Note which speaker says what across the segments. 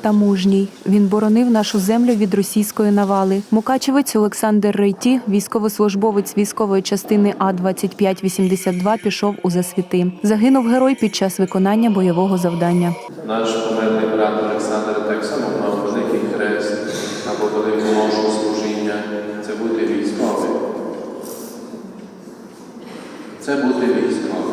Speaker 1: та мужній. Він боронив нашу землю від російської навали. Мукачевець Олександр Рейті, військовослужбовець військової частини А 2582 пішов у засвіти. Загинув герой під час виконання бойового завдання.
Speaker 2: Наш померлий брат Олександр так само мав великий хрест або велику ложу служіння. Це бути військовим. Це бути військовим.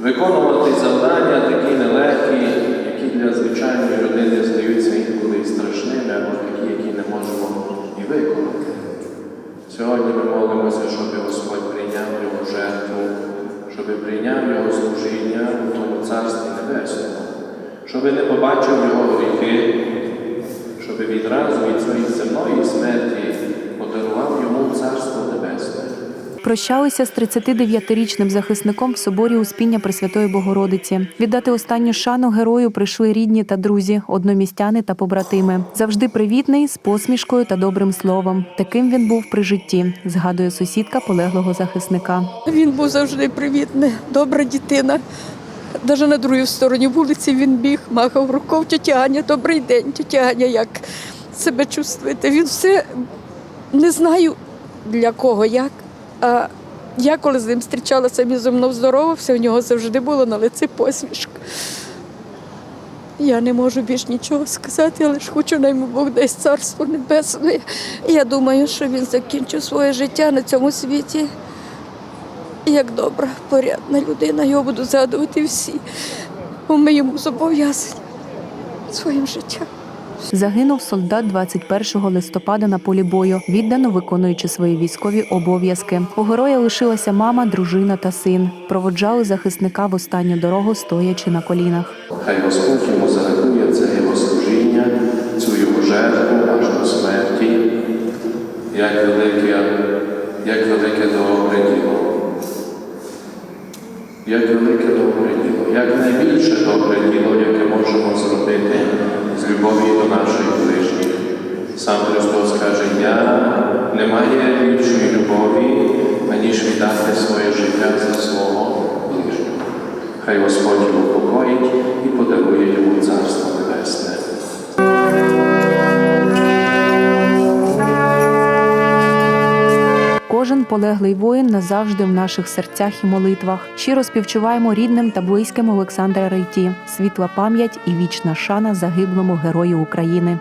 Speaker 2: Виконувати завдання такі нелегкі, які для звичайної людини здаються інколи страшними, або такі, які не можемо і виконати. Сьогодні ми молимося, щоб Господь прийняв його жертву, щоб прийняв його служіння у тому Царстві Небесному, щоб не побачив його гріхи, щоб відразу від своєї земної смерті подарував йому Царство Небесне.
Speaker 1: Прощалися з 39-річним захисником в соборі Успіння Пресвятої Богородиці. Віддати останню шану герою прийшли рідні та друзі, одномістяни та побратими. Завжди привітний, з посмішкою та добрим словом. Таким він був при житті, згадує сусідка полеглого захисника.
Speaker 3: Він був завжди привітний, добра дитина. Навіть на другій стороні вулиці він біг, махав рукою. Тетя Аня, добрий день, Аня, як себе чувствуєте? Він все не знаю для кого, як. А я коли з ним зустрічалася, він зі мною здоровався, у нього завжди було на лиці посмішка. Я не можу більш нічого сказати, але ж хочу на йому Бог дасть царство небесне. Я думаю, що він закінчив своє життя на цьому світі як добра, порядна людина, його буду згадувати всі. Бо ми йому зобов'язані своїм життям.
Speaker 1: Загинув солдат 21 листопада на полі бою, віддано виконуючи свої військові обов'язки. У героя лишилася мама, дружина та син. Проводжали захисника в останню дорогу, стоячи на колінах.
Speaker 2: Хай Господь йому зарахує це його служіння, цю його жертву аж до смерті, як велике, як велике добре діло. Як велике добре діло, як найбільше добре діло, яке можемо зробити з любові до наших ближніх. Сам Христос каже, я немає більшої любові, аніж віддати своє життя за свого ближнього. Хай Господь його покоїть і подарує йому Царство Небесне.
Speaker 1: Кожен полеглий воїн назавжди в наших серцях і молитвах. Щиро співчуваємо рідним та близьким Олександра Рейті. Світла пам'ять і вічна шана загиблому герою України.